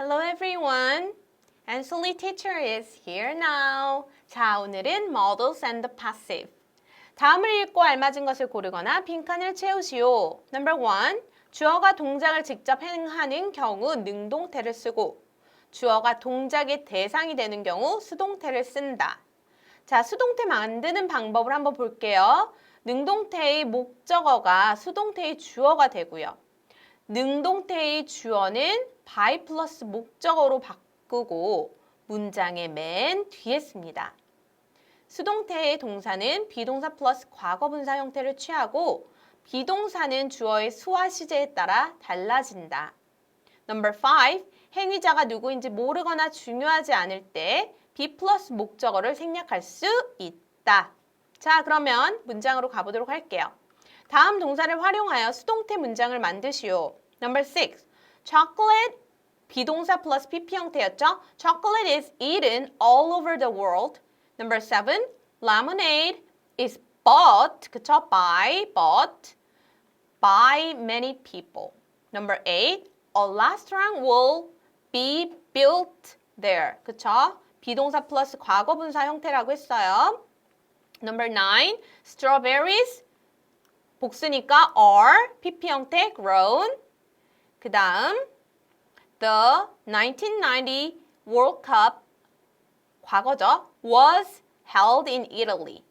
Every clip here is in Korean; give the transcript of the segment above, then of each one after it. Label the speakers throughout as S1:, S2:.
S1: Hello everyone. Ansley teacher is here now. 자, 오늘은 models and the passive. 다음을 읽고 알맞은 것을 고르거나 빈칸을 채우시오. Number one. 주어가 동작을 직접 행하는 경우 능동태를 쓰고 주어가 동작의 대상이 되는 경우 수동태를 쓴다. 자, 수동태 만드는 방법을 한번 볼게요. 능동태의 목적어가 수동태의 주어가 되고요. 능동태의 주어는 by 플러스 목적어로 바꾸고 문장의 맨 뒤에 씁니다. 수동태의 동사는 비동사 플러스 과거분사 형태를 취하고 비동사는 주어의 수와 시제에 따라 달라진다. Number 5. 행위자가 누구인지 모르거나 중요하지 않을 때 be 플러스 목적어를 생략할 수 있다. 자, 그러면 문장으로 가보도록 할게요. 다음 동사를 활용하여 수동태 문장을 만드시오. Number 6. Chocolate 비동사 플러스 PP 형태였죠? Chocolate is eaten all over the world. Number 7. Lemonade is bought, 그쵸? By, bought by many people. Number 8. A restaurant will be built there. 그쵸? 비동사 플러스 과거분사 형태라고 했어요. Number 9. Strawberries 복수니까 are PP 형태 grown. 그 다음 The 1990 World Cup 과거죠. was held in Italy.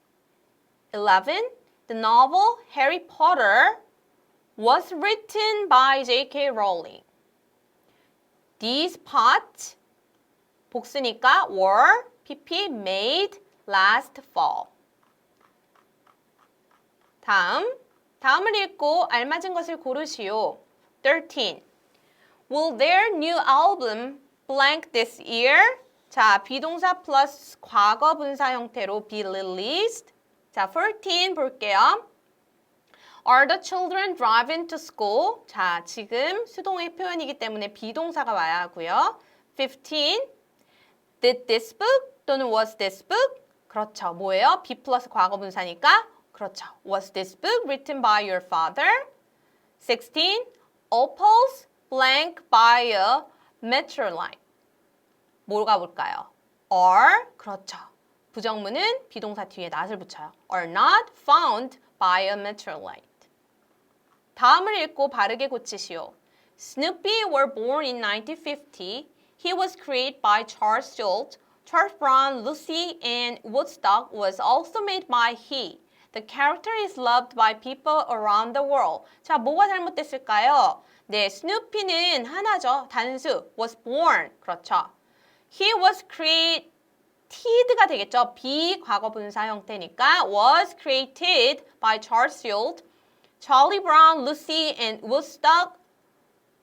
S1: 11. The novel Harry Potter was written by J.K. Rowling. These pots 복수니까 were PP made last fall. 다음 다음을 읽고 알맞은 것을 고르시오. 13. Will their new album blank this year? 자, 비동사 플러스 과거 분사 형태로 be released. 자, 14 볼게요. Are the children driving to school? 자, 지금 수동의 표현이기 때문에 비동사가 와야 하고요. 15. Did this book 또는 was this book? 그렇죠. 뭐예요? be 플러스 과거 분사니까 그렇죠. Was this book written by your father? 16. Opals blank by a metro line. 뭐가 볼까요? are 그렇죠. 부정문은 비동사 뒤에 not을 붙여요. are not found by a metro line. 다음을 읽고 바르게 고치시오. Snoopy were born in 1950. He was created by Charles Schultz. Charles Brown, Lucy, and Woodstock was also made by he. The character is loved by people around the world. 자, 뭐가 잘못됐을까요? 네, 스누피는 하나죠. 단수. was born. 그렇죠. He was created가 되겠죠. 비과거 분사 형태니까 was created by Charles Schultz. Charlie Brown, Lucy, and Woodstock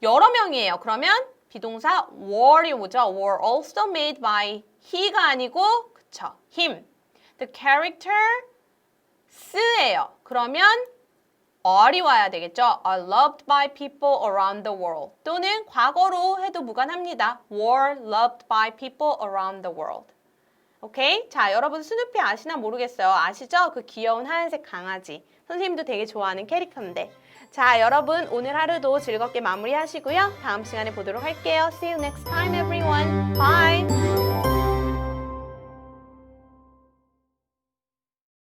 S1: 여러 명이에요. 그러면 비동사 were이 오죠. were also made by he가 아니고 그쵸. him. The character 스예요. 그러면 are이 와야 되겠죠. are loved by people around the world. 또는 과거로 해도 무관합니다. were loved by people around the world. 오케이? 자, 여러분 스누피 아시나 모르겠어요. 아시죠? 그 귀여운 하얀색 강아지. 선생님도 되게 좋아하는 캐릭터인데. 자, 여러분 오늘 하루도 즐겁게 마무리하시고요. 다음 시간에 보도록 할게요. See you next time everyone. Bye.